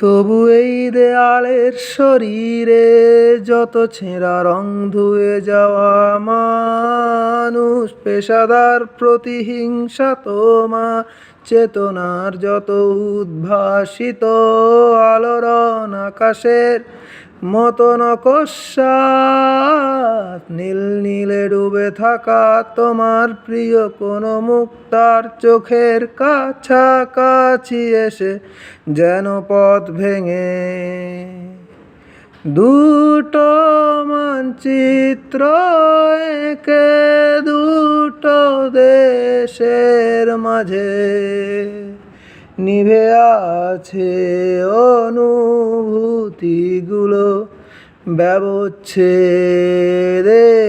তবু এই দেয়ালের শরীরে যত ছেঁড়া রং ধুয়ে যাওয়া মানুষ, পেশাদার প্রতিহিংসা তোমা, চেতনার যত উদ্ভাসিত আলোড়ন আকাশের মতন নীল নীলে ডুবে থাকা তোমার প্রিয় কোনো মুক্তার চোখের কাছাকাছি এসে যেন পথ ভেঙে। দুটো মানচিত্র এঁকে দুটো দেশের মাঝে নিভে আছে অনুভূতিগুলো ব্যবচ্ছেদের